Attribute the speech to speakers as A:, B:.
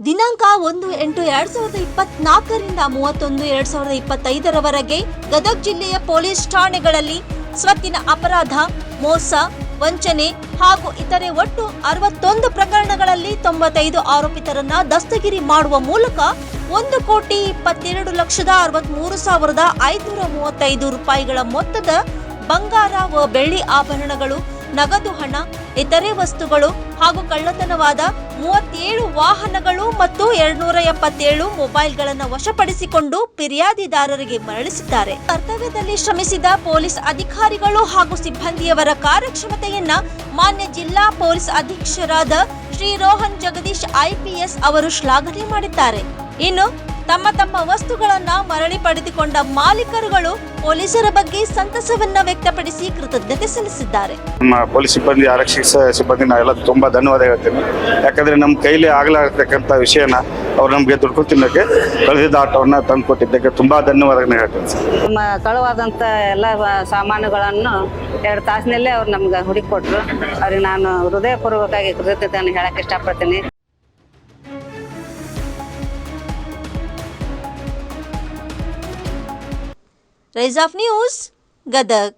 A: ದಿನಾಂಕ ಒಂದು ಎಂಟು ಎರಡ್ ಸಾವಿರದ ಇಪ್ಪತ್ನಾಲ್ಕರಿಂದ ಮೂವತ್ತೊಂದು ಎರಡ್ ಸಾವಿರದ ಇಪ್ಪತ್ತೈದರವರೆಗೆ ಗದಗ ಜಿಲ್ಲೆಯ ಪೊಲೀಸ್ ಠಾಣೆಗಳಲ್ಲಿ ಸ್ವತ್ತಿನ ಅಪರಾಧ, ಮೋಸ, ವಂಚನೆ ಹಾಗೂ ಇತರೆ ಒಟ್ಟು ಅರವತ್ತೊಂದು ಪ್ರಕರಣಗಳಲ್ಲಿ ತೊಂಬತ್ತೈದು ಆರೋಪಿತರನ್ನ ದಸ್ತಗಿರಿ ಮಾಡುವ ಮೂಲಕ ಒಂದು ಕೋಟಿ ಇಪ್ಪತ್ತೆರಡು ಲಕ್ಷದ ಅರವತ್ಮೂರು ಸಾವಿರದ ಐದುನೂರ ಮೂವತ್ತೈದು ರೂಪಾಯಿಗಳ ಮೊತ್ತದ ಬಂಗಾರ ವ ಬೆಳ್ಳಿ ಆಭರಣಗಳು ನಗದು ಹಣ, ಇತರೆ ವಸ್ತುಗಳು ಹಾಗೂ ಕಳ್ಳತನವಾದ ಮೂವತ್ತೇಳು ವಾಹನಗಳು ಮತ್ತು ಎರಡ್ನೂರ ಎಪ್ಪತ್ತೇಳು ಮೊಬೈಲ್ಗಳನ್ನು ವಶಪಡಿಸಿಕೊಂಡು ಫಿರ್ಯಾದಿದಾರರಿಗೆ ಮರಳಿಸಿದ್ದಾರೆ. ಕರ್ತವ್ಯದಲ್ಲಿ ಶ್ರಮಿಸಿದ ಪೊಲೀಸ್ ಅಧಿಕಾರಿಗಳು ಹಾಗೂ ಸಿಬ್ಬಂದಿಯವರ ಕಾರ್ಯಕ್ಷಮತೆಯನ್ನ ಮಾನ್ಯ ಜಿಲ್ಲಾ ಪೊಲೀಸ್ ಅಧೀಕ್ಷರಾದ ಶ್ರೀ ರೋಹನ್ ಜಗದೀಶ್ ಐಪಿಎಸ್ ಅವರು ಶ್ಲಾಘನೆ ಮಾಡಿದ್ದಾರೆ. ಇನ್ನು ತಮ್ಮ ತಮ್ಮ ವಸ್ತುಗಳನ್ನ ಮರಳಿ ಪಡೆದುಕೊಂಡ ಮಾಲೀಕರುಗಳು ಪೊಲೀಸರ ಬಗ್ಗೆ ಸಂತಸವನ್ನ ವ್ಯಕ್ತಪಡಿಸಿ ಕೃತಜ್ಞತೆ ಸಲ್ಲಿಸಿದ್ದಾರೆ.
B: ನಮ್ಮ ಪೊಲೀಸ್ ಸಿಬ್ಬಂದಿ ಆರಕ್ಷಕ ಸಿಬ್ಬಂದಿ ನಾವೆಲ್ಲ ತುಂಬಾ ಧನ್ಯವಾದ ಹೇಳ್ತೀನಿ. ಯಾಕಂದ್ರೆ ನಮ್ಮ ಕೈಲಿ ಆಗ್ಲಾಗ್ತಕ್ಕಂಥ ವಿಷಯನ ಅವ್ರು ನಮಗೆ ದುಡ್ಡು ತಿನ್ನಕ್ಕೆ ಕಳೆದಿದ್ದ ಆಟೋವನ್ನ ತಂದು ಕೊಟ್ಟಿದ್ದಕ್ಕೆ ತುಂಬಾ ಧನ್ಯವಾದಗಳನ್ನ ಹೇಳ್ತೀನಿ
C: ನಮ್ಮ ಕಳವಾದಂತ ಎಲ್ಲ ಸಾಮಾನುಗಳನ್ನು ಎರಡು ತಾಸಿನಲ್ಲೇ ಅವ್ರು ನಮ್ಗೆ ಹುಡುಕೊಟ್ರು ಅವ್ರಿಗೆ ನಾನು ಹೃದಯಪೂರ್ವಕವಾಗಿ ಕೃತಜ್ಞತೆಯನ್ನು ಹೇಳಕ್ಕೆ ಇಷ್ಟಪಡ್ತೀನಿ.
A: रेजाफ न्यूज़ गदग